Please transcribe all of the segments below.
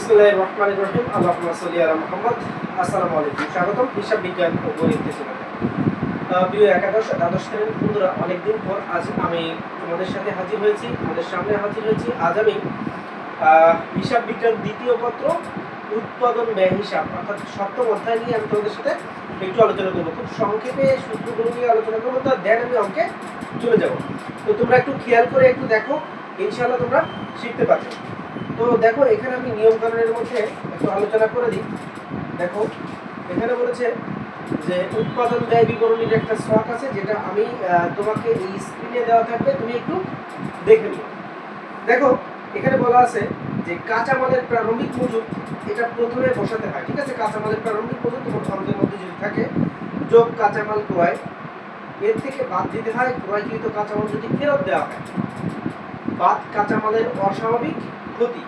বিসমুল্লাহির রহমানির রহিম। আল্লাহুম্মা সাল্লি আলা মুহাম্মদ। আসসালামু আলাইকুম। স্বাগতম হিসাব বিজ্ঞান ও গণিত প্রিয় একাদশ, দ্বাদশ শ্রেণির বন্ধুরা, অনেকদিন পর আজ আমি তোমাদের সাথে হাজির হয়েছি, তোমাদের সামনে হাজির হয়েছি। আজ আমি হিসাব বিজ্ঞান দ্বিতীয় পত্র, উৎপাদন ব্যয় হিসাব, অর্থাৎ সপ্তম অধ্যায় নিয়ে আমি তোমাদের সাথে একটু আলোচনা করব। খুব সংক্ষেপে সূত্রগুলো নিয়ে আলোচনা করব তার দেন আমি অঙ্কে চলে যাব। তো তোমরা একটু খেয়াল করে একটু দেখো, ইনশাআল্লাহ তোমরা শিখতে পারবে তো দেখো, এখানে আমি নিয়ম কানুনের মধ্যে একটু আলোচনা করে দিই। দেখো, এখানে বলেছে যে উৎপাদন ব্যয় বিবরণীর একটা শখ আছে, যেটা আমি তোমাকে এই স্ক্রিনে দেওয়া থাকবে, তুমি একটু দেখে নিও। দেখো, এখানে বলা আছে যে কাঁচামালের প্রারম্ভিক মজুদ এটা প্রথমে বসাতে হয়, ঠিক আছে? কাঁচামালের প্রারম্ভিক মজুদ তোমার খরচের মধ্যে যদি থাকে, যোগ কাঁচামাল ক্রয়, এর থেকে বাদ দিতে হয়, ক্রয়কৃত কাঁচামাল যদি ফেরত দেওয়া হয়। বাদ কাঁচামালের অস্বাভাবিক ক্ষতি।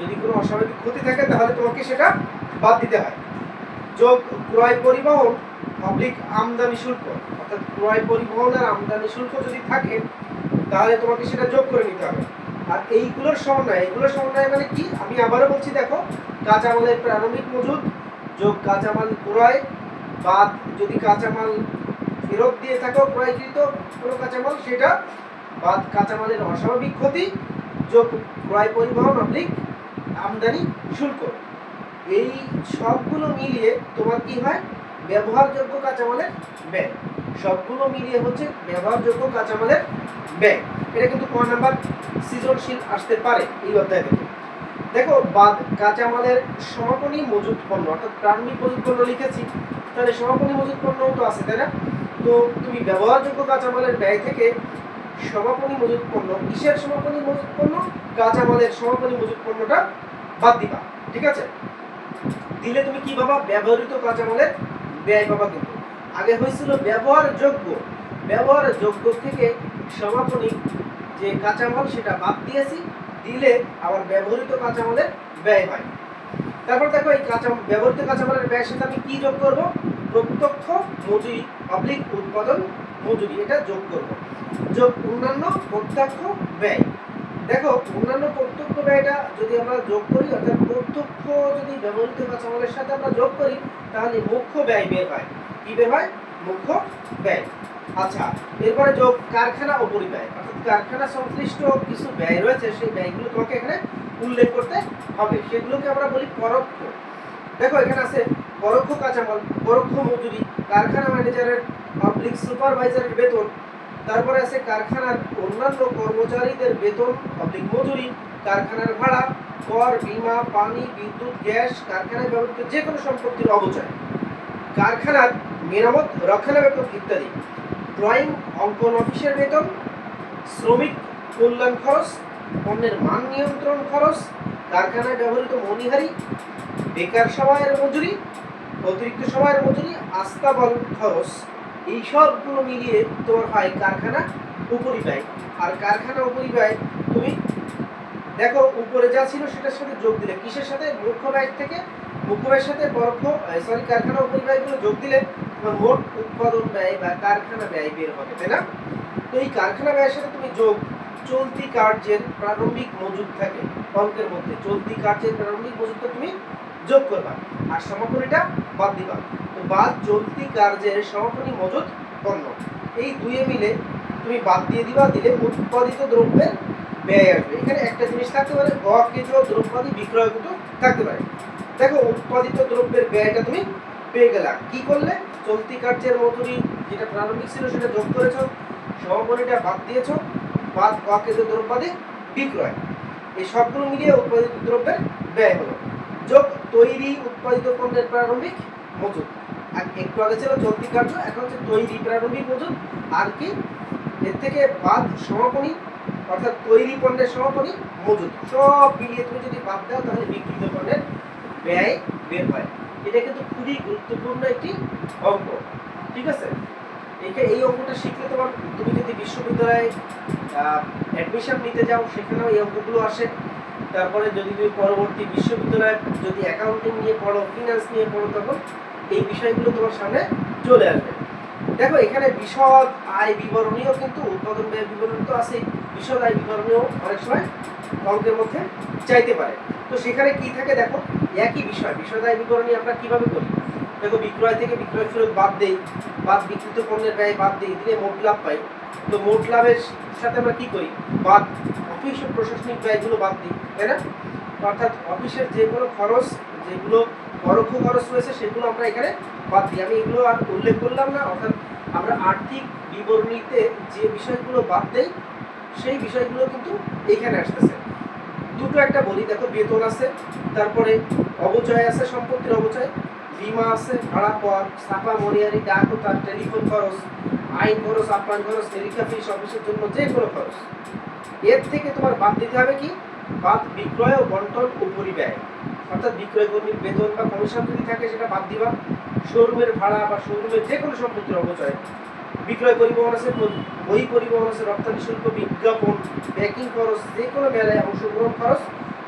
যদি কোনো অস্বাভাবিক ক্ষতি থাকে, তাহলে তোমাকে সেটা বাদ দিতে হয়। যোগ ক্রয় পরিবহন পাবলিক আমদানি শুল্ক। অর্থাৎ ক্রয় পরিবহন আর আমদানি শুল্ক যদি থাকে, তাহলে তোমাকে সেটা যোগ করে নিতে হবে। আর এইগুলোর সমন্বয় এইগুলোর সমন্বয় মানে কি? আমি আবারও বলছি, দেখো, কাঁচামালের প্রারম্ভিক মজুদ, যোগ কাঁচামাল ক্রয়, বাদ যদি কাঁচামাল ফেরত দিয়ে থাকো, ক্রয়কৃত কোনো কাঁচামাল, সেটা বাদ কাঁচামালের অস্বাভাবিক ক্ষতি যোগ ক্রয় পরিবহন অবলিক আমদানি শুল্ক। এই সবগুলো মিলিয়ে তোমার কি হয়? ব্যবহারযোগ্য কাঁচামালের ব্যয়। সবগুলো মিলিয়ে হচ্ছে ব্যবহারযোগ্য কাঁচামালের ব্যয়। এটা কিন্তু ক নাম্বার সৃজনশীল আসতে পারে এই অধ্যায় থেকে। দেখো, বাদ কাঁচামালের সমাপনী মজুত পণ্য, অর্থাৎ প্রারম্ভিক মজুত পণ্য লিখেছি, তাহলে সমাপনী মজুত পণ্যও তো আছে, তাই না? তো তুমি ব্যবহারযোগ্য কাঁচামালের ব্যয় থেকে সমাপনী মজুত পণ্য, কিসের সমাপনী মজুত পণ্য? কাঁচামালের সমাপনী মজুত পণ্যটা বাদ দিবা, ঠিক আছে? দিলে তুমি কি পাবা? ব্যবহৃত কাঁচামালের ব্যয় পাবা কিন্তু। আগে হয়েছিল ব্যবহারযোগ্য। ব্যবহারযোগ্য থেকে সমাপনী যে কাঁচামাল সেটা বাদ দিয়েছি। দিলে আবার ব্যবহৃত কাঁচামালের ব্যয় হয়। তারপর দেখো এই কাঁচা, ব্যবহৃত কাঁচামালের ব্যয়ের সাথে আমি কি যোগ করব? প্রত্যক্ষ মজুরি পাবলিক উৎপাদন, মজুরি, এটা যোগ করব। যোগ অন্যান্য প্রত্যক্ষ ব্যয়। দেখো, অন্যান্য প্রত্যক্ষ ব্যয়টা যদি আমরা যোগ করি, অর্থাৎ প্রত্যক্ষ যদি ব্যবহৃত কাঁচামালের সাথে আমরা যোগ করি, তাহলে মুখ্য ব্যয় বের হয়। কি বের হয়? মুখ্য ব্যয়। আচ্ছা এরপরে যোগ কারখানা ও পরিব্যয়। অর্থাৎ কারখানা সংশ্লিষ্ট কিছু ব্যয় রয়েছে, সেই ব্যয়গুলো তোমাকে এখানে উল্লেখ করতে হবে। সেগুলোকে আমরা বলি পরোক্ষ। দেখো, এখানে আছে পরোক্ষ কাঁচামাল, পরোক্ষ মজুরি, কারখানা ম্যানেজারের পাবলিক সুপারভাইজারের বেতন, তারপরে আছে কারখানার অন্যান্য কর্মচারীদের বেতন পাবলিক মজুরি, কারখানার ভাড়া, কর, বিমা, পানি, বিদ্যুৎ, গ্যাস, কারখানায় ব্যবহৃত যে কোনো সম্পত্তির অবচয় কারখানার মেরামত, রক্ষণাবেক্ষণ ইত্যাদি। ড্রয়িং অঙ্কন অফিসের বেতন, শ্রমিক কল্যাণ খরচ, পণ্যের মান নিয়ন্ত্রণ খরচ, কারখানায় ব্যবহৃত মণিহারি বেকার সময়ের মজুরি অতিরিক্ত সময়ের মজুরি আস্তাবল খরচ, এই সবগুলো মিলিয়ে তোমার হয় কারখানা উপরিব্যয় আর কারখানা উপরিব্যয় তুমি দেখো, উপরে যা ছিল সেটার সাথে যোগ দিলে। কিসের সাথে? মুখ্য ব্যয় থেকে মুখ্য ব্যয়ের সাথে পরোক্ষ সরি কারখানা উপরিব্যয়গুলো যোগ দিলে তোমার মোট উৎপাদন ব্যয় বা কারখানা ব্যয় বের হবে, তাই না? তো এই কারখানা ব্যয়ের সাথে তুমি যোগ, চলতি কার্যের প্রারম্ভিক মজুদ থাকে অঙ্কের মধ্যে। চলতি কার্যের প্রারম্ভিক মজুদটা তুমি যোগ করবা। আর সমাপনীটা বাদ দিবা। তো বাদ চলতি কার্যের সমাপনী মজুদ পণ্য। এই দুয়ে মিলে তুমি বাদ দিয়ে দিবা, দিলে উৎপাদিত দ্রব্যের ব্যয় আসবে। এখানে একটা জিনিস থাকতে পারে অকেজ দ্রব্যাদি বিক্রয় কিন্তু থাকতে পারে। দেখো, উৎপাদিত দ্রব্যের ব্যয়টা তুমি পেয়ে গেলা। কি করলে? চলতি কার্যের মজুরি যেটা প্রারম্ভিক ছিল সেটা যোগ করেছ, সমাপনীটা বাদ দিয়েছ, বাদ অকেজ দ্রব্যাদি বিক্রয়। এই সবগুলো মিলিয়ে উৎপাদিত দ্রব্যের ব্যয় হলো। যোগ তৈরি উৎপাদিত পণ্যের প্রারম্ভিক মজুদ। আর একটু আগে ছিল চলতি কার্য, এখন হচ্ছে তৈরি প্রারম্ভিক মজুদ। আর কি? এর থেকে বাদ সমাপনী, অর্থাৎ তৈরি পণ্যের সমাপনী মজুদ। সব মিলিয়ে তুমি যদি বাদ দাও, তাহলে বিক্রিত পণ্যের ব্যয় বের হয়। এটা কিন্তু খুবই গুরুত্বপূর্ণ একটি অঙ্ক। ঠিক আছে? একে এই অঙ্কটা শিখলে তোমার, তুমি যদি বিশ্ববিদ্যালয়ে অ্যাডমিশন নিতে যাও, সেখানেও এই অঙ্কগুলো আসে। তারপরে যদি তুমি পরবর্তী বিশ্ববিদ্যালয়ে যদি অ্যাকাউন্টিং নিয়ে পড়ো ফিনান্স নিয়ে পড়ো, তখন এই বিষয়গুলো তোমার সামনে চলে আসবে। দেখো, এখানে বিশদ আয় বিবরণীও কিন্তু উৎপাদন ব্যয় বিবরণী তো আছে বিশদ আয় বিবরণীও অনেক সময় অঙ্কের মধ্যে চাইতে পারে। তো সেখানে কি থাকে দেখো, একই বিষয়, বিশদ আয় বিবরণী আমরা কীভাবে করি? দেখো, বিক্রয় থেকে বিক্রয় ফেরত বাদ দেই, বাদ বিক্রিত পণ্যের ব্যয় বাদ দিই দিলে মোট লাভ পাই। তো মোট লাভের সাথে আমরা কি করি? বাদ অফিস ও প্রশাসনিক ব্যয়গুলো বাদ দিই, তাই না? অর্থাৎ অফিসের যে কোনো খরচ, যেগুলো পরোক্ষ খরচ রয়েছে, সেগুলো আমরা এখানে বাদ দিই। আমি এগুলো আর উল্লেখ করলাম না, অর্থাৎ আমরা আর্থিক বিবরণীতে যে বিষয়গুলো বাদ দেই, সেই বিষয়গুলো কিন্তু এখানে আসতেছে। দুটো একটা বলি, দেখো বেতন আছে, তারপরে অবচয় আছে, সম্পত্তির অবচয়, বিমা আছে, ভাড়া পর ছাপা মরিয়ারি ডাক ও তার টেলিফোন খরচ, আইন খরচ, আপ্যায়ন খরচ, নিরীক্ষা ফিস অফিসের জন্য যে কোনো খরচ। এর থেকে তোমার বাদ দিতে হবে কি? বাদ বিক্রয় ও বন্টন উপরি ব্যয়। অর্থাৎ বিক্রয় কর্মীর বেতন বা কমিশন যদি থাকে, সেটা বাদ দিবা। শোরুমের ভাড়া বা শোরুমের যে কোনো সম্পত্তির অবচয় বিক্রয় পরিবহন আছে বই পরিবহন আছে রপ্তানি শুল্ক, বিজ্ঞাপন, ব্যাকিং খরচ যে কোনো মেলায় অংশগ্রহণ খরচ,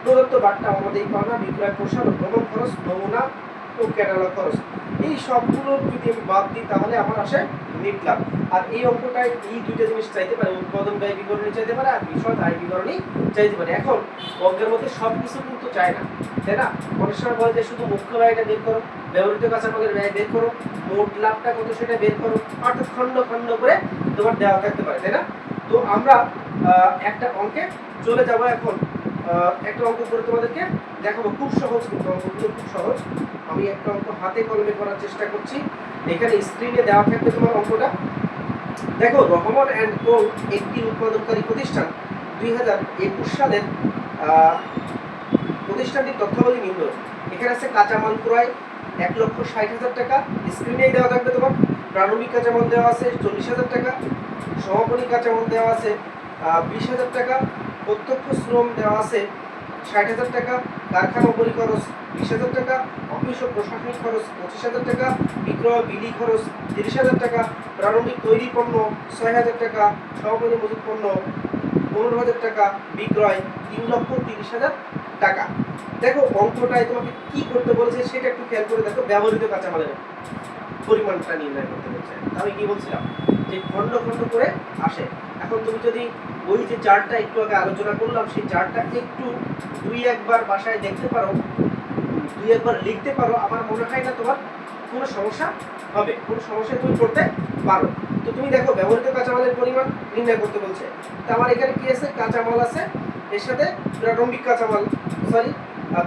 প্রদত্ত বার্তা আমাদের পাওনা, বিক্রয় প্রসার ও ভ্রমণ খরচ, নমুনা ক্যাটালগ খরচ এই সবগুলো যদি আমি বাদ দিই, তাহলে আমার আসে নিট লাভ আর এই অঙ্কটায় এই দুইটা জিনিস চাইতে পারে, উৎপাদন ব্যয় বিবরণী চাইতে পারে, আর বিশদ আয় বিবরণী চাইতে পারে। এখন অঙ্কের মধ্যে সব কিছু কিন্তু চায় না, তাই না? অনেক সময় বলে যে শুধু মুখ্য ব্যয়টা বের করো, ব্যবহৃত কাঁচামালের ব্যয় বের করো, মোট লাভটা কত সেটা বের করো অর্থাৎ খণ্ড খণ্ড করে তোমার দেওয়া থাকতে পারে, তাই না? তো আমরা একটা অঙ্কে চলে যাব এখন। একটা অঙ্ক করে তোমাদেরকে দেখাবো। খুব সহজ কিন্তু অঙ্কগুলো, খুব সহজ। আমি একটা অঙ্ক হাতে কলমে করার চেষ্টা করছি। এখানে স্ক্রিনে দেওয়া থাকবে তোমার অঙ্কটা। দেখো, রহমান অ্যান্ড কোল একটি উৎপাদনকারী প্রতিষ্ঠান। দুই হাজার একুশ সালের প্রতিষ্ঠানটির তথ্যাবলী নিম্ন। এখানে আছে কাঁচামাল ক্রয়, এক লক্ষ ষাট হাজার টাকা। স্ক্রিনেই দেওয়া থাকবে তোমার। প্রারম্ভিক কাঁচামাল দেওয়া আছে চল্লিশ হাজার টাকা। সমাপনী কাঁচামাল দেওয়া আছে বিশ হাজার টাকা। প্রত্যক্ষ শ্রম দেওয়া আছে ষাট হাজার টাকা, কারখানা উপরি খরচ বিশ হাজার টাকা, অফিস ও প্রশাসনিক খরচ পঁচিশ হাজার টাকা, বিক্রয় বিলি খরচ তিরিশ হাজার টাকা, প্রারম্ভিক তৈরি পণ্য ছয় হাজার টাকা সমাপনী মজুত পণ্য পনেরো হাজার টাকা, বিক্রয় তিন লক্ষ তিরিশ হাজার টাকা। দেখো, অঙ্কটায় তোমাকে কি করতে বলেছে সেটা একটু খেয়াল করে দেখো, ব্যবহৃত কাঁচামালের পরিমাণটা নির্ণয় করতে বলছে। আমি কি বলছিলাম? যে খণ্ড খণ্ড করে আসে। এখন তুমি যদি ওই যে চার্টটা একটু আগে আলোচনা করলাম, সেই চার্টটা একটু দুই একবার বাসায় দেখতে পারো, দুই একবার লিখতে পারো, আমার মনে হয় না তোমার কোনো সমস্যা হবে, কোনো সমস্যা তুমি করতে পারো। তো তুমি দেখো, ব্যবহৃত কাঁচামালের পরিমাণ নির্ণয় করতে বলছে। তো আমার এখানে কি আছে? কাঁচামাল আছে, এর সাথে প্রারম্ভিক কাঁচামাল সরি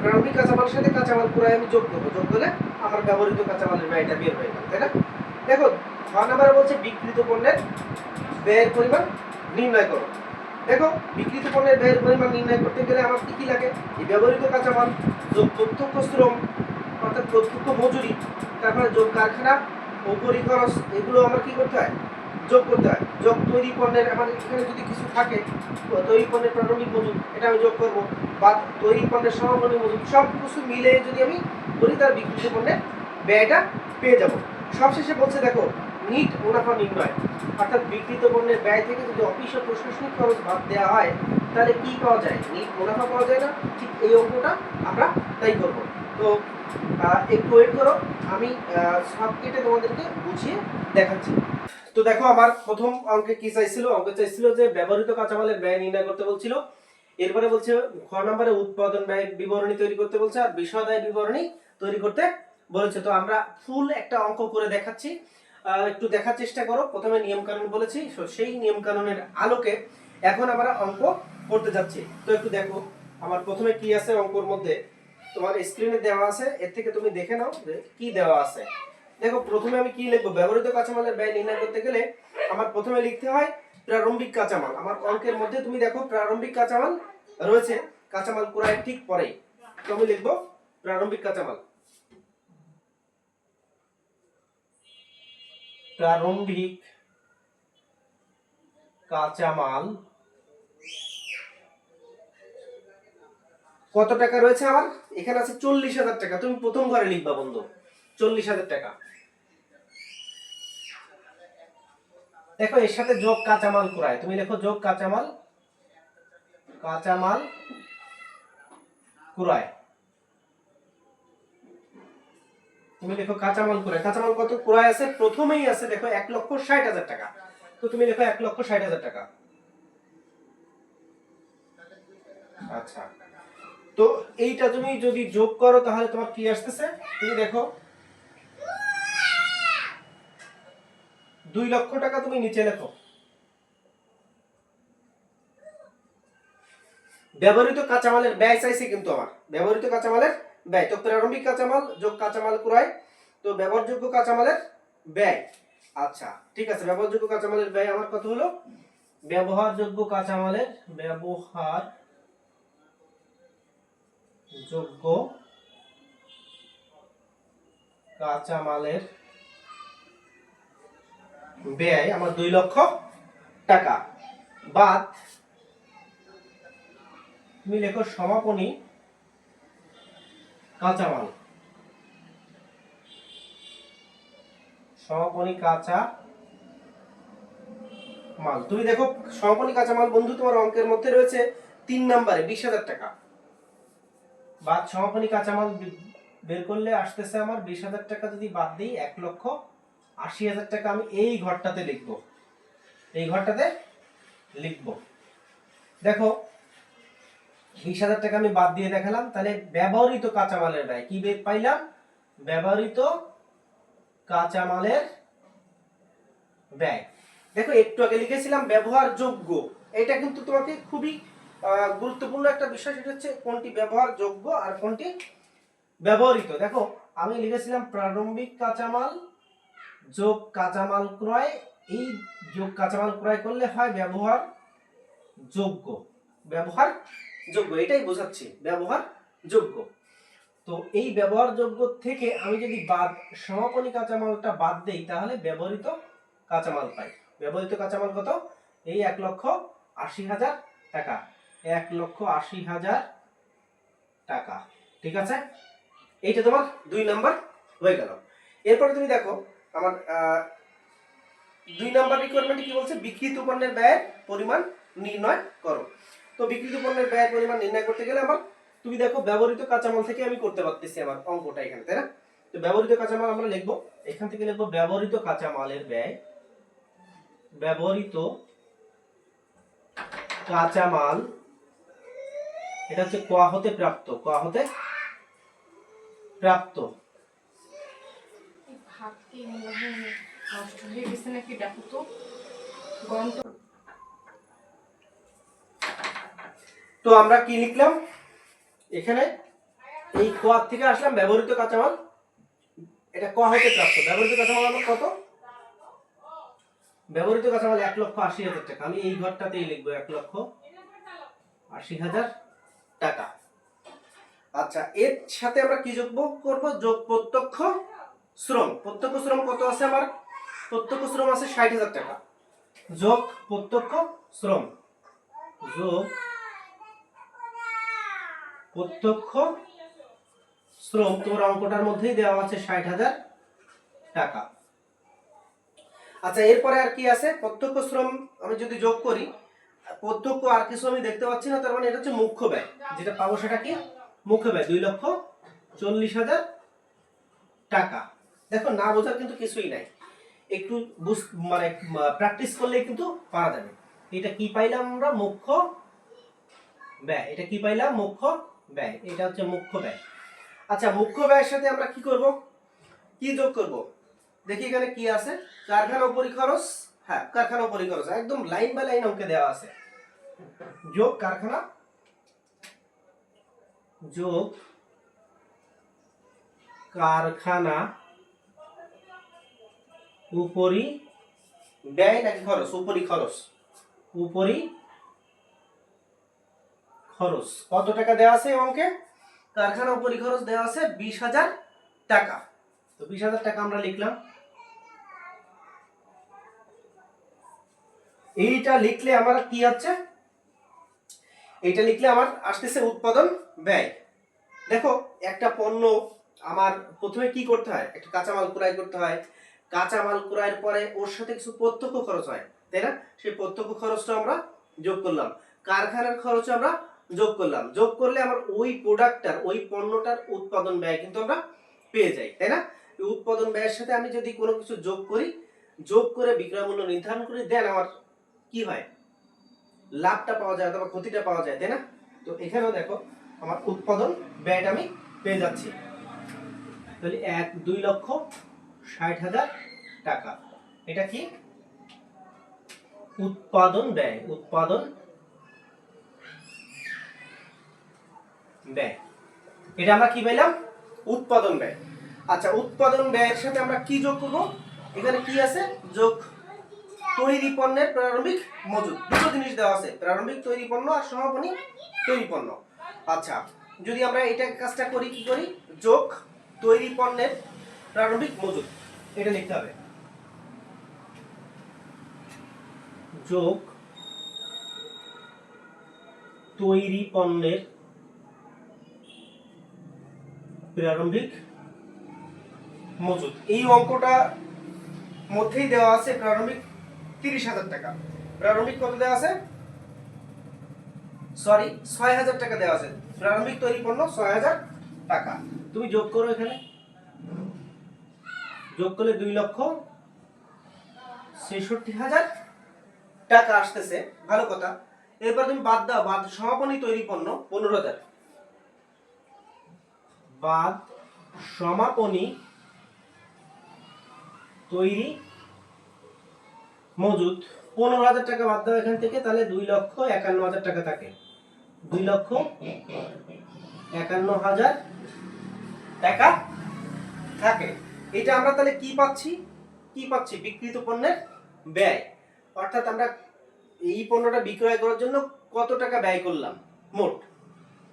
প্রারম্ভিক কাঁচামালের সাথে কাঁচামাল পুরাই আমি যোগ করব। যোগ করলে আমার ব্যবহৃত কাঁচামালের ব্যয়টা বের হয়ে গেল, তাই না? দেখো, ছ নাম্বারে বলছে বিকৃত পণ্যের ব্যয়ের পরিমাণ নির্ণয় করো। দেখো বিকৃত পণ্যের ব্যয়ের পরিমাণ নির্ণয় করতে গেলে আমার কি কি লাগে? এই ব্যবহৃত কাঁচামাল, যোগ প্রত্যক্ষ শ্রম অর্থাৎ প্রত্যক্ষ মজুরি, তারপরে যোগ কারখানা উপরি খরচ, এগুলো আমার কি করতে হয়? যোগ করতে হয়। যোগ তৈরি পণ্যের আমার এখানে যদি কিছু থাকে তৈরি পণ্যের প্রারম্ভিক মজুদ এটা আমি যোগ করব। বা তৈরি পণ্যের সমাপনী মজুদ সব কিছু মিলে যদি আমি করি তার বিকৃত পণ্যের ব্যয়টা পেয়ে যাব। সবশেষে বলছে দেখো, নিট মুনাফা নির্ণয়। অর্থাৎ বিকৃত পণ্যের ব্যয় থেকে যদি অফিস ও প্রশাসনিক খরচ বাদ দেওয়া হয়, তাহলে কি পাওয়া যায়? নিট মুনাফা পাওয়া যায় না। ঠিক এই অঙ্কটা আমরা তাই করব। তো একটু ওয়েট করো। আমি সব কেটে তোমাদেরকে বুঝিয়ে দেখাচ্ছি। তো দেখো, আমার প্রথম অঙ্কে কি চাইছিল? অঙ্ক চাইছিল যে ব্যবহৃত কাঁচামালের ব্যয় নির্ণয় করতে বলছিল। এরপরে বলছে খ নম্বরে উৎপাদন ব্যয় বিবরণী তৈরি করতে বলছে, আর বিষয়দায় বিবরণী তৈরি করতে বলেছে। তো আমরা ফুল একটা অঙ্ক করে দেখাচ্ছি। একটু দেখার চেষ্টা করো। প্রথমে নিয়ম কানুন বলেছি সেই নিয়ম কানুনের আলোকে এখন আমরা অঙ্ক করতে যাচ্ছি। তো একটু দেখো, আমার প্রথমে কি আছে অঙ্কর মধ্যে? তোমার স্ক্রিনে দেওয়া আছে, এর থেকে তুমি দেখে নাও যে কি দেওয়া আছে। দেখো, প্রথমে আমি কি লিখব? ব্যবহৃত কাঁচামালের ব্যয় নির্ণয় করতে গেলে আমার প্রথমে লিখতে হয় প্রারম্ভিক কাঁচামাল। আমার অঙ্কের মধ্যে তুমি দেখো, প্রারম্ভিক কাঁচামাল রয়েছে, কাঁচামাল ক্রয়ের ঠিক পরেই। তো আমি লিখব প্রারম্ভিক কাঁচামাল। প্রারম্ভিক কাঁচামাল। কত টাকা রয়েছে আমার এখানে আছে চল্লিশ হাজার টাকা। তুমি প্রথম ঘরে লিখবা বন্ধু। চল্লিশ হাজার টাকা। দেখো, এর সাথে যোগ কাঁচামাল ক্রয় তুমি লেখো যোগ কাঁচামাল। কাঁচামাল ক্রয় তুমি দেখো কাঁচামাল ক্রয় কাঁচামাল কত ক্রয় আছে? প্রথমেই আছে দেখো এক লক্ষ ষাট হাজার টাকা। তো তুমি দেখো এক লক্ষ ষাট হাজার টাকা। আচ্ছা। তো এইটা তুমি যদি যোগ করো তাহলে তোমার কি আসতেছে? তুমি দেখো, দুই লক্ষ টাকা তুমি নিচে লেখো। ব্যবহৃত কাঁচামালের ব্যয় চাইছে কিন্তু আমার। ব্যবহৃত কাঁচামালের ব্যয়। তো প্রারম্ভিক কাঁচামাল, যোগ কাঁচামাল ক্রয় তো ব্যবহারযোগ্য কাঁচামালের ব্যয়। আচ্ছা ঠিক আছে, ব্যবহারযোগ্য কাঁচামালের ব্যয় আমার কত হলো? ব্যবহারযোগ্য কাঁচামালের ব্যবহার যোগ্য কাঁচামালের ব্যয় আমার দুই লক্ষ টাকা। বাদ, তুমি লেখো সমাপনী কাঁচামাল। সমাপনী কাঁচা মাল তুমি দেখো সমাপনী কাঁচামাল বন্ধু, তোমার অঙ্কের মধ্যে রয়েছে তিন নম্বরে বিশ হাজার টাকা। বাদ সমাপনী কাঁচামাল বের করলে আসতেছে আমার বিশ হাজার টাকা যদি বাদ দিই, এক লক্ষ আশি হাজার টাকা আমি এই ঘরটাতে লিখব। এই ঘরটাতে লিখব। দেখো বিশ হাজার টাকা আমি বাদ দিয়ে দেখালাম। তাহলে ব্যবহৃত কাঁচামালের ব্যয় কি বের পাইলাম? ব্যবহৃত কাঁচামালের ব্যয়। দেখো, একটু আগে লিখেছিলাম ব্যবহারযোগ্য। এটা কিন্তু তোমাকে খুবই গুরুত্বপূর্ণ একটা বিষয়, সেটা হচ্ছে কোনটি ব্যবহারযোগ্য আর কোনটি ব্যবহৃত। দেখো, আমি লিখেছিলাম প্রারম্ভিক কাঁচামাল, যোগ কাঁচামাল ক্রয়। এই যোগ কাঁচামাল ক্রয় করলে হয় ব্যবহার যোগ্য ব্যবহার যোগ্য, এটাই বোঝাচ্ছি, ব্যবহার যোগ্য। তো এই ব্যবহারযোগ্য থেকে আমি যদি বাদ, সমাপনী কাঁচামালটা বাদ দেই, তাহলে ব্যবহৃত কাঁচামাল পাই। ব্যবহৃত কাঁচামাল কত? এই এক লক্ষ আশি হাজার টাকা। এক লক্ষ আশি হাজার টাকা। ঠিক আছে? এইটা তোমার দুই নাম্বার হয়ে গেল। এরপরে তুমি দেখো, আমার দুই নাম্বার রিকোয়ারমেন্ট কি বলছে? বিক্রিত পণ্যের ব্যয়ের পরিমাণ নির্ণয় করো। তো বিক্রিত পণ্যের ব্যয়ের পরিমাণ নির্ণয় করতে গেলে আমার, তুমি দেখো ব্যবহৃত কাঁচামাল থেকে আমি করতে পারতেছি আমার অঙ্কটা এখানে, তাই না? তো ব্যবহৃত কাঁচামাল আমরা লিখব। এখান থেকে লিখব ব্যবহৃত কাঁচামালের ব্যয়, ব্যবহৃত কাঁচামাল, এটা হচ্ছে কোয়া হতে প্রাপ্ত কোয়া হতে প্রাপ্ত। ভাত কি মনে হয় গেছে নাকি দেখো তো? গন্ধ তো আমরা কি লিখলাম? এখানে এই কোয়ার থেকে আসলাম ব্যবহৃত কাঁচামাল। এটা কোয়া হতে প্রাপ্ত। ব্যবহৃত কাঁচামাল আমার কত? ব্যবহৃত কাঁচামাল এক লক্ষ আশি হাজার টাকা। আমি এই ঘরটাতেই লিখব এক লক্ষ আশি হাজার টাকা। আচ্ছা এর সাথে আমরা কি যোগ করব? যোগ প্রত্যক্ষ শ্রম। প্রত্যক্ষ শ্রম কত আছে আমার? প্রত্যক্ষ শ্রম আছে ষাট হাজার টাকা। যোগ প্রত্যক্ষ শ্রম। যোগ প্রত্যক্ষ শ্রম। তোমার অঙ্কটার মধ্যেই দেওয়া আছে ষাট হাজার টাকা। আচ্ছা এরপরে আর কি আছে? প্রত্যক্ষ শ্রম আমি যদি যোগ করি, প্রত্যক্ষ আর কিছু আমি দেখতে পাচ্ছি না, তার মানে এটা হচ্ছে মুখ্য ব্যয়। যেটা পাবো সেটা কি? মুখ্য ব্যয়, দুই লক্ষ চল্লিশ হাজার টাকা। দেখো, না বোঝার কিন্তু কিছুই নাই। একটু মানে প্র্যাকটিস করলেই কিন্তু পারা যাবে। এটা কি পাইলাম আমরা? মুখ্য ব্যয়। এটা কি পাইলাম? মুখ্য ব্যয়, এটা হচ্ছে মুখ্য ব্যয়। আচ্ছা মুখ্য ব্যয়ের সাথে আমরা কি করব? কি যোগ করব? দেখি এখানে কি আছে? কারখানা উপরি খরচ হ্যাঁ কারখানা উপরি খরচ একদম লাইন বাই লাইন অঙ্কে দেওয়া আছে। যোগ কারখানা যোগ কারখানা উপরি ব্যয় নাকি খরচ? উপরি খরচ। উপরি খরচ। কত টাকা দেওয়া আছে অঙ্কে? কারখানা উপরি খরচ দেওয়া আছে বিশ হাজার টাকা। তো বিশ হাজার টাকা আমরা লিখলাম। এইটা লিখলে আমার কি হচ্ছে? এইটা লিখলে আমার আসতেছে উৎপাদন ব্যয়। দেখো, একটা পণ্য আমার প্রথমে কি করতে হয়? একটা কাঁচামাল ক্রয় করতে হয়। কাঁচামাল ক্রয়ের পরে ওর সাথে কিছু প্রত্যক্ষ খরচ হয়, তাই না? সেই প্রত্যক্ষ খরচটা আমরা যোগ করলাম। কারখানার খরচ আমরা যোগ করলাম। যোগ করলে আমার ওই প্রোডাক্টটার ওই পণ্যটার উৎপাদন ব্যয় কিন্তু আমরা পেয়ে যাই, তাই না? উৎপাদন ব্যয়ের সাথে আমি যদি কোনো কিছু যোগ করি, যোগ করে বিক্রয় মূল্য নির্ধারণ করি দেন আমার কি হয়? লাভটা পাওয়া যায় অথবা ক্ষতিটা পাওয়া যায়, তাই না? তো এখানেও দেখো, আমার উৎপাদন ব্যয়টা আমি পেয়ে যাচ্ছি। তাহলে এক, দুই লক্ষ ষাট হাজার টাকা। এটা কি? উৎপাদন ব্যয়, উৎপাদন ব্যয়। এটা আমরা কি পেলাম? উৎপাদন ব্যয়। আচ্ছা উৎপাদন ব্যয়ের সাথে আমরা কি যোগ করব? এখানে কি আছে? যোগ তৈরি পণ্যের প্রারম্ভিক মজুদ। দুটো জিনিস দেওয়া আছে, প্রারম্ভিক তৈরি পণ্য আর সমাপনী তৈরি পণ্য। আচ্ছা যদি আমরা এটা কাজটা করি, কি করি? যোগ তৈরি পণ্যের প্রারম্ভিক মজুদ। এটা লিখতে হবে। যোগ তৈরি পণ্যের প্রারম্ভিক মজুদ। এই অঙ্কটা মধ্যেই দেওয়া আছে প্রারম্ভিক তিরিশ হাজার টাকা। প্রারম্ভিক কত দেওয়া আছে? সরি ছয় হাজার টাকা দেওয়া আছে। প্রারম্ভিক তৈরি পণ্য ছয় হাজার টাকা। তুমি যোগ করো এখানে। যোগ করলে দুই লক্ষ ছেষট্টি হাজার টাকা আসতেছে। ভালো কথা। এরপর তুমি বাদ দাও, বাদ সমাপনী তৈরি পণ্য পনেরো হাজার। বাদ সমাপনী তৈরি মজুদ। পনেরো হাজার টাকা বাদ দাও এখান থেকে, তাহলে দুই লক্ষ একান্ন হাজার টাকা থাকে। দুই লক্ষ একান্ন হাজার টাকা থাকে। এটা আমরা তাহলে কি পাচ্ছি? কি পাচ্ছি? বিক্রিত পণ্যের ব্যয়। অর্থাৎ আমরা এই পণ্যটা বিক্রয় করার জন্য কত টাকা ব্যয় করলাম? মোট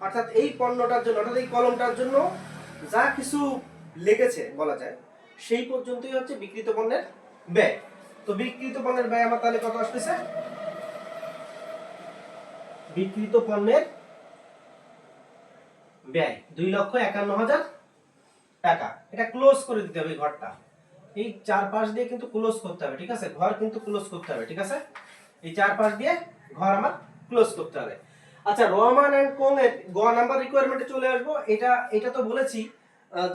অর্থাৎ এই পণ্যটার জন্য, অর্থাৎ এই কলমটার জন্য যা কিছু লেগেছে বলা যায়, সেই পর্যন্তই হচ্ছে বিক্রিত পণ্যের ব্যয়। তো বিক্রিত পণ্যের ব্যয় আমার তাহলে কত আসতেছে? বিক্রিত পণ্যের ব্যয় দুই লক্ষ একান্ন হাজার টাকা। এটা ক্লোজ করে দিতে হবে ঘরটা। এই চার পাশ দিয়ে কিন্তু ক্লোজ করতে হবে, ঠিক আছে? ঘর কিন্তু ক্লোজ করতে হবে, ঠিক আছে? এই চার পাশ দিয়ে ঘর আমার ক্লোজ করতে হবে। আচ্ছা রহমান অ্যান্ড কোং এর গ নাম্বার রিকোয়ারমেন্টে চলে আসব? এটা এটা তো বলেছি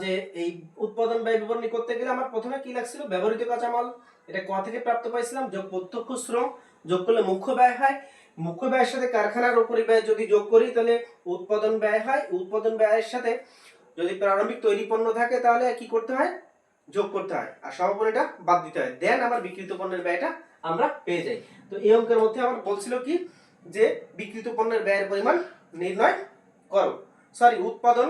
যে এই উৎপাদন ব্যয় বিবরণী করতে গেলে আমার প্রথমে কি লাগছিল? ব্যবহৃত কাঁচামাল, এটা ক থেকে প্রাপ্ত পাইছিলাম, যোগ প্রত্যক্ষ শ্রম, যোগ করলে মুখ্য ব্যয় হয়। মুখ্য ব্যয়ের সাথে কারখানার উপরি ব্যয় যদি যোগ করি, তাহলে উৎপাদন ব্যয় হয়। উৎপাদন ব্যয়ের সাথে যদি প্রারম্ভিক তৈরি পণ্য থাকে, তাহলে কি করতে হয়? যোগ করতে হয়। আর সমাপনীটা বাদ দিতে হয়। দেন আমার বিক্রিত পণ্যের ব্যয়টা আমরা পেয়ে যাই। তো এই অঙ্কের মধ্যে আমার বলছিল কি যে বিক্রিত পণ্যের ব্যয়ের পরিমাণ নির্ণয় করো। সরি উৎপাদন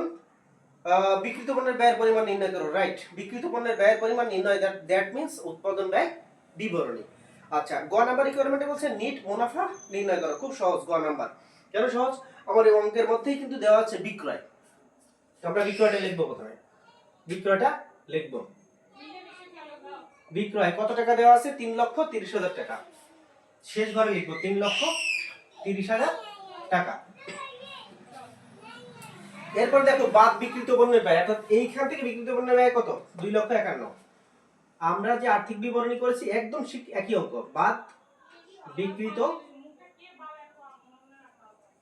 বিক্রিত পণ্যের ব্যয়ের পরিমাণ নির্ণয় করো রাইট বিক্রিত পণ্যের ব্যয়ের পরিমাণ নির্ণয় দ্যাট মিন্স উৎপাদন ব্যয় বিবরণী। আচ্ছা গ নাম্বার রিকোয়ারমেন্টে বলছে নিট মুনাফা নির্ণয় করো, খুব সহজ গ নাম্বার। কেন সহজ? আমার এই অঙ্কের মধ্যেই কিন্তু দেওয়া আছে বিক্রয়। আমরা বিক্রয়টা লিখব প্রথমে। বিক্রয়টা লিখব। বিক্রয় কত টাকা দেওয়া আছে? তিন লক্ষ তিরিশ হাজার টাকা। শেষ ঘরে লিখব তিন লক্ষ তিরিশ হাজার টাকা। এরপর দেখো, বাদ বিকৃত পণ্যের ব্যয়, অর্থাৎ এইখান থেকে বিকৃত পণ্যের ব্যয় কত? দুই লক্ষ একান্ন। আমরা যে আর্থিক বিবরণী করেছি, একদম একই অঙ্ক। বাদ বিকৃত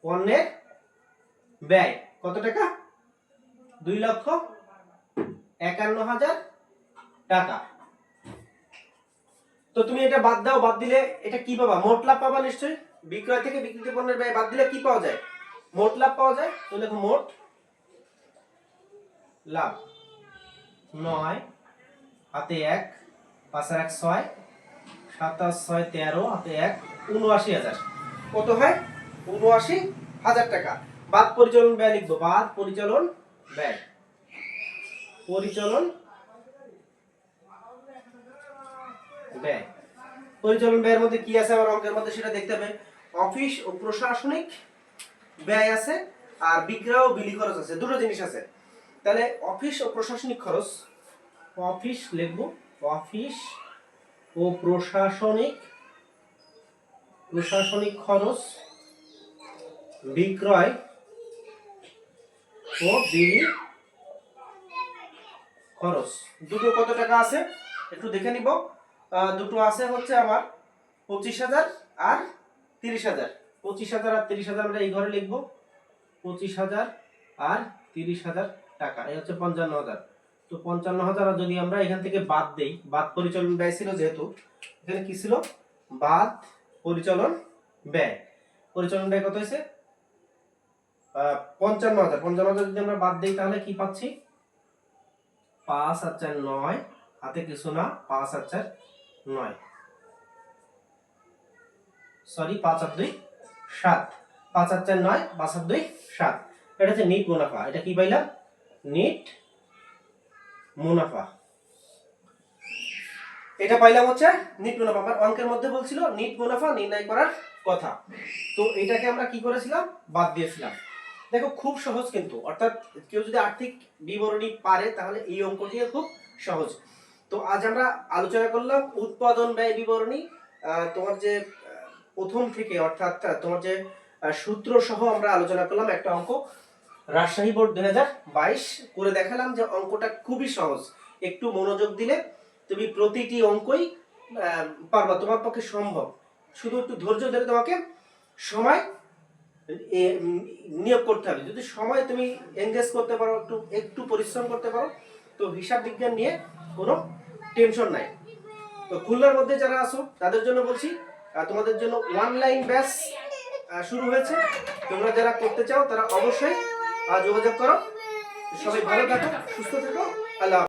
পণ্যের ব্যয় কত টাকা? দুই লক্ষ একান্ন হাজার টাকা। তো তুমি এটা বাদ দাও, বাদ দিলে এটা কি পাবা? মোট লাভ পাবা নিশ্চয়ই? বিক্রয় থেকে বিক্রিত পণ্যের ব্যয় বাদ দিলে কি পাওয়া যায়? মোট লাভ পাওয়া যায়? তো দেখো মোট লাভ নয়, হাতে এক, পাঁচ আর এক ছয়, সাতাশ ছয় তেরো, হাতে এক, উনআশি হাজার। কত হয়? উনআশি হাজার টাকা। বাদ পরিচালন ব্যয় লিখব, বাদ পরিচালন ব্যয়। পরিচালন ব্যয়। পরিচালন ব্যয়ের মধ্যে কি আছে? আমার অঙ্কের মধ্যে সেটা দেখতে হবে। অফিস ও প্রশাসনিক ব্যয় আছে আর বিক্রয় ও বিলি খরচ আছে দুটো জিনিস আছে। তাহলে অফিস ও প্রশাসনিক খরচ। অফিস লিখব অফিস ও প্রশাসনিক প্রশাসনিক খরচ বিক্রয় ও বিলি খরচ। দুটো কত টাকা আছে? একটু দেখে নিব। দুটো আছে হচ্ছে আমার পঁচিশ হাজার আর তিরিশ হাজার। পঁচিশ হাজার আর তিরিশ হাজার আমরা এই ঘরে লিখব। পঁচিশ হাজার আর তিরিশ হাজার টাকা। এই হচ্ছে পঞ্চান্ন হাজার। তো পঞ্চান্ন হাজার যদি আমরা এখান থেকে বাদ দেই, বাদ পরিচালন ব্যয় ছিল যেহেতু, এখানে কি ছিল? বাদ পরিচালন ব্যয়। পরিচালন ব্যয় কত হয়েছে? পঞ্চান্ন হাজার। পঞ্চান্ন হাজার যদি আমরা বাদ দিই, তাহলে কি পাচ্ছি? পাঁচ আর চার নয়। হাতে কিছু না, পাঁচ আর নয়। সরি, পাঁচ আর দুই সাত। পাঁচ আর চার নয়, পাঁচ আর দুই সাত। এটা হচ্ছে নিট মুনাফা। এটা কি পাইলাম? নিট মুনাফা। এটা পাইলাম হচ্ছে নিট মুনাফা। আমার অঙ্কের মধ্যে বলছিল নিট মুনাফা নির্ণয় করার কথা। তো এটাকে আমরা কি করেছিলাম? বাদ দিয়েছিলাম। দেখো, খুব সহজ কিন্তু। অর্থাৎ কেউ যদি আর্থিক বিবরণী পারে, তাহলে এই অঙ্কটি খুব সহজ। তো আজ আমরা আলোচনা করলাম উৎপাদন ব্যয় বিবরণী। তোমার যে প্রথম থেকে অর্থাৎ তোমার যে সূত্র সহ আমরা আলোচনা করলাম, একটা অঙ্ক রাজশাহী বোর্ড দু হাজার বাইশ করে দেখালাম যে অঙ্কটা খুবই সহজ। একটু মনোযোগ দিলে তুমি প্রতিটি অঙ্কই পারবা, তোমার পক্ষে সম্ভব। শুধু একটু ধৈর্য ধরে তোমাকে সময় নিয়োগ করতে হবে। যদি সময় তুমি এনগেজ করতে পারো, একটু একটু পরিশ্রম করতে পারো, তো হিসাব বিজ্ঞান নিয়ে কোনো টেনশন নাই। তো খুলনার মধ্যে যারা আসো তাদের জন্য বলছি তোমাদের জন্য অনলাইন ব্যাস শুরু হয়েছে। তোমরা যারা করতে চাও, তারা অবশ্যই যোগাযোগ করো। সবাই ভালো থাকো, সুস্থ থাকো। আল্লাহ।